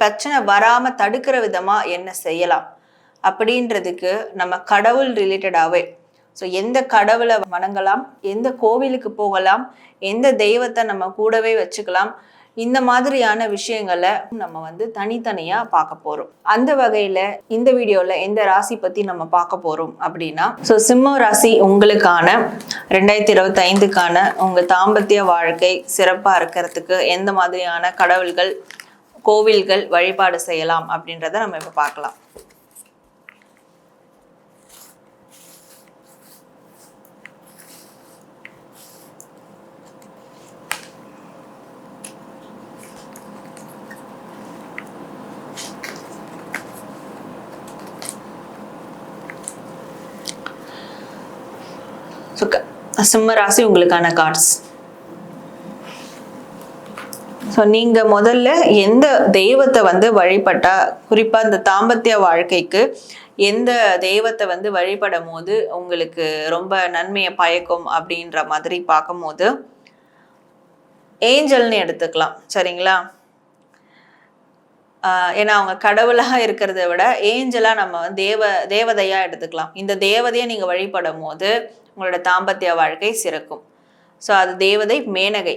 பிரச்சனை வராமல் தடுக்கிற விதமாக என்ன செய்யலாம்? அப்படின்றதுக்கு நம்ம கடவுள் ரிலேட்டடாகவே ஸோ எந்த கடவுளை வணங்கலாம்? எந்த கோவிலுக்கு போகலாம்? எந்த தெய்வத்தை நம்ம கூடவே வச்சுக்கலாம்? இந்த மாதிரியான விஷயங்களை நம்ம வந்து தனித்தனியாக பார்க்க போகிறோம் அந்த வகையில் இந்த வீடியோவில் எந்த ராசி பற்றி நம்ம பார்க்க போகிறோம் அப்படின்னா ஸோ சிம்ம ராசி உங்களுக்கான ரெண்டாயிரத்தி இருபத்தைந்துக்கான உங்கள் தாம்பத்திய வாழ்க்கை சிறப்பாக இருக்கிறதுக்கு எந்த மாதிரியான கடவுள்கள் கோவில்கள் வழிபாடு செய்யலாம் அப்படின்றத நம்ம இப்போ பார்க்கலாம். ஸோ சிம்ம ராசி உங்களுக்கான கார்ட்ஸ் ஸோ நீங்கள் முதல்ல எந்த தெய்வத்தை வந்து வழிபட்டா குறிப்பாக இந்த தாம்பத்திய வாழ்க்கைக்கு எந்த தெய்வத்தை வந்து வழிபடும் போது உங்களுக்கு ரொம்ப நன்மையை பயக்கும் அப்படின்ற மாதிரி பார்க்கும்போது ஏஞ்சல்னு எடுத்துக்கலாம். சரிங்களா? ஏன்னா அவங்க கடவுளாக இருக்கிறத விட ஏஞ்சலாக நம்ம வந்து தேவ தேவதையாக எடுத்துக்கலாம். இந்த தேவதையை நீங்கள் வழிபடும் போது உங்களோட தாம்பத்திய வாழ்க்கை சிறக்கும். ஸோ அது தேவதை மேனகை.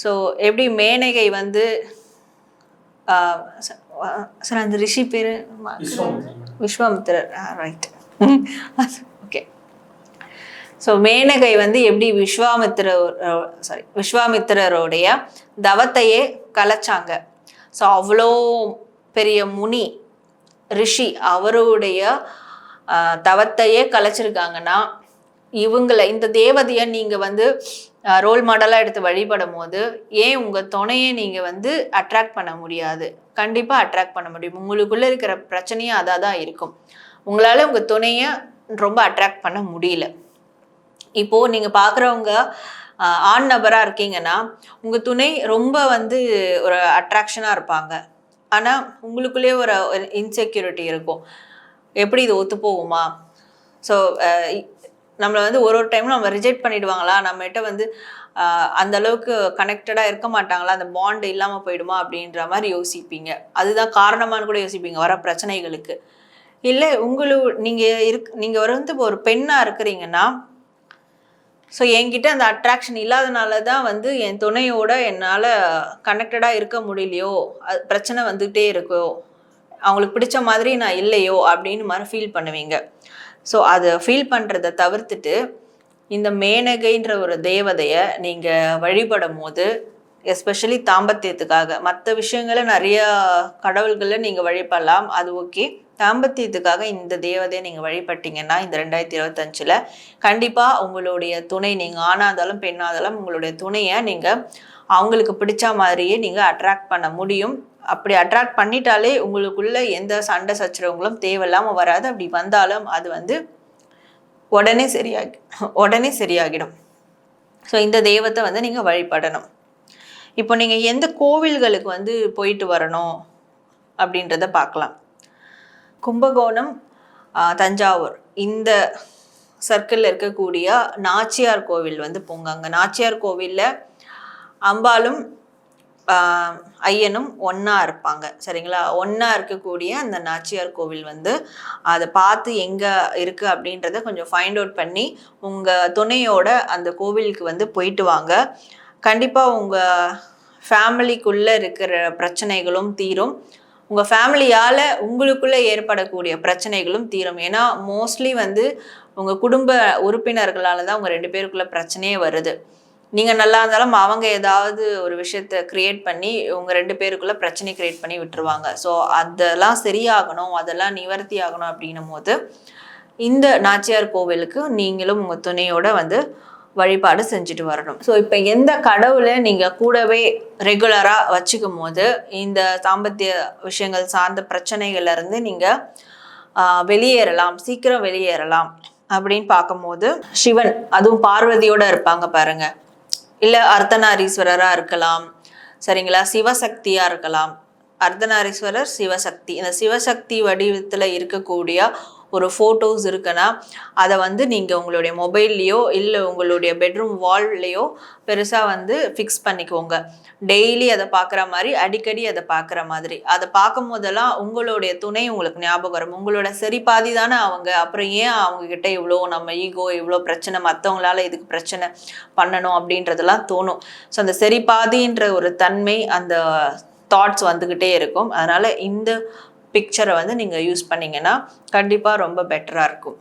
ஸோ எப்படி மேனகை வந்து சார் அந்த ரிஷி பேர் விஸ்வாமித்திரர். ரைட் ஓகே ஸோ மேனகை வந்து எப்படி விஸ்வாமித்திரர் சாரி விஸ்வாமித்திரருடைய தவத்தையே கலைச்சாங்க. ஸோ அவ்வளோ பெரிய முனி ரிஷி அவருடைய தவத்தையே கலைச்சிருக்காங்கன்னா இவங்களை இந்த தேவதையை நீங்கள் வந்து ரோல் மாடலாக எடுத்து வழிபடும் போது ஏன் உங்கள் துணையை நீங்கள் வந்து அட்ராக்ட் பண்ண முடியாது? கண்டிப்பாக அட்ராக்ட் பண்ண முடியும். உங்களுக்குள்ளே இருக்கிற பிரச்சனையும் அதாக தான் இருக்கும். உங்களால் உங்கள் துணையை ரொம்ப அட்ராக்ட் பண்ண முடியல. இப்போது நீங்கள் பார்க்குறவங்க ஆண் நபராக இருக்கீங்கன்னா உங்கள் துணை ரொம்ப வந்து ஒரு அட்ராக்ஷனாக இருப்பாங்க. ஆனால் உங்களுக்குள்ளேயே ஒரு இன்செக்யூரிட்டி இருக்கும். எப்படி இது ஒத்து போகுமா ஸோ நம்மளை வந்து ஒரு ஒரு டைமும் நம்ம ரிஜெக்ட் பண்ணிடுவாங்களா? நம்மகிட்ட வந்து அந்த அளவுக்கு கனெக்டடாக இருக்க மாட்டாங்களா? அந்த பாண்டு இல்லாமல் போயிடுமா? அப்படின்ற மாதிரி யோசிப்பீங்க. அதுதான் காரணமானு கூட யோசிப்பீங்க வர பிரச்சனைகளுக்கு. இல்லை உங்களு நீங்கள் இருக் நீங்கள் வந்து இப்போ ஒரு பெண்ணாக இருக்கிறீங்கன்னா ஸோ என்கிட்ட அந்த அட்ராக்ஷன் இல்லாதனால தான் வந்து என் துணையோட என்னால் கனெக்டடாக இருக்க முடியலையோ? அது பிரச்சனை வந்துகிட்டே இருக்கோ? அவங்களுக்கு பிடிச்ச மாதிரி நான் இல்லையோ? அப்படின்னு மாதிரி ஃபீல் பண்ணுவீங்க. ஸோ அதை ஃபீல் பண்ணுறதை தவிர்த்துட்டு இந்த மேனகைன்ற ஒரு தேவதையை நீங்கள் வழிபடும் போது எஸ்பெஷலி தாம்பத்தியத்துக்காக மற்ற விஷயங்களை நிறையா கடவுள்களை நீங்கள் வழிபடலாம் அது ஓகே தாம்பத்தியத்துக்காக இந்த தேவதையை நீங்கள் வழிபட்டீங்கன்னா இந்த ரெண்டாயிரத்தி இருபத்தஞ்சில் கண்டிப்பாக உங்களுடைய துணை நீங்கள் ஆணாதாலும் பெண்ணாதாலும் உங்களுடைய துணையை நீங்கள் அவங்களுக்கு பிடிச்ச மாதிரியே நீங்கள் அட்ராக்ட் பண்ண முடியும். அப்படி அட்ராக்ட் பண்ணிட்டாலே உங்களுக்குள்ள எந்த சண்டை சச்சரவுங்களும் தேவையில்லாமல் வராது. அப்படி வந்தாலும் அது வந்து உடனே சரியாகி உடனே சரியாகிடும். ஸோ இந்த தெய்வத்தை வந்து நீங்கள் வழிபடணும். இப்போ நீங்கள் எந்த கோவில்களுக்கு வந்து போயிட்டு வரணும் அப்படின்றத பார்க்கலாம். கும்பகோணம் தஞ்சாவூர். இந்த சர்க்கிளில் இருக்கக்கூடிய நாச்சியார் கோவில் வந்து போங்க. அங்கே நாச்சியார் கோவிலில் அம்பாலும் ஐயனும் ஒன்றா இருப்பாங்க. சரிங்களா? ஒன்றா இருக்கக்கூடிய அந்த நாச்சியார் கோவில் வந்து அதை பார்த்து எங்கே இருக்குது அப்படின்றத கொஞ்சம் ஃபைண்ட் அவுட் பண்ணி உங்கள் துணையோட அந்த கோவிலுக்கு வந்து போயிட்டு வாங்க. கண்டிப்பாக உங்கள் ஃபேமிலிக்குள்ளே இருக்கிற பிரச்சனைகளும் தீரும். உங்கள் ஃபேமிலியால் உங்களுக்குள்ளே ஏற்படக்கூடிய பிரச்சனைகளும் தீரும். ஏன்னா மோஸ்ட்லி வந்து உங்கள் குடும்ப உறுப்பினர்களால் தான் உங்கள் ரெண்டு பேருக்குள்ளே பிரச்சனையே வருது. நீங்கள் நல்லா இருந்தாலும் அவங்க ஏதாவது ஒரு விஷயத்த கிரியேட் பண்ணி உங்கள் ரெண்டு பேருக்குள்ள பிரச்சனை கிரியேட் பண்ணி விட்டுருவாங்க. ஸோ அதெல்லாம் சரியாகணும் அதெல்லாம் நிவர்த்தி ஆகணும் அப்படின்னும் போது இந்த நாச்சியார் கோவிலுக்கு நீங்களும் உங்கள் துணையோட வந்து வழிபாடு செஞ்சுட்டு வரணும். ஸோ இப்போ எந்த கடவுளை நீங்கள் கூடவே ரெகுலராக வச்சுக்கும் போது இந்த சாம்பத்திய விஷயங்கள் சார்ந்த பிரச்சனைகள்ல இருந்து நீங்கள் வெளியேறலாம் சீக்கிரம் வெளியேறலாம் அப்படின்னு பார்க்கும்போது சிவன் அதுவும் பார்வதியோட இருப்பாங்க பாருங்க. இல்லை அர்த்தநாரீஸ்வரராக இருக்கலாம். சரிங்களா? சிவசக்தியாக இருக்கலாம். அர்த்தநாரீஸ்வரர் சிவசக்தி. இந்த சிவசக்தி வடிவத்தில் இருக்கக்கூடிய ஒரு ஃபோட்டோஸ் இருக்குன்னா அதை வந்து நீங்கள் உங்களுடைய மொபைல்லையோ இல்லை உங்களுடைய பெட்ரூம் வால்லையோ பெருசாக வந்து ஃபிக்ஸ் பண்ணிக்கோங்க. டெய்லி அதை பார்க்குற மாதிரி அடிக்கடி அதை பார்க்குற மாதிரி. அதை பார்க்கும் போதெல்லாம் உங்களுடைய துணை உங்களுக்கு ஞாபகம் வரும். உங்களோட சரி பாதி தானே அவங்க. அப்புறம் ஏன் அவங்க கிட்ட இவ்வளோ நம்ம ஈகோ இவ்வளோ பிரச்சனை மற்றவங்களால இதுக்கு பிரச்சனை பண்ணணும் அப்படின்றதெல்லாம் தோணும். ஸோ அந்த சரி பாதின்ற ஒரு தன்மை அந்த தாட்ஸ் வந்துக்கிட்டே இருக்கும். அதனால் இந்த பிக்சரை வந்து நீங்கள் யூஸ் பண்ணிங்கன்னா கண்டிப்பாக ரொம்ப பெட்டராக இருக்கும்.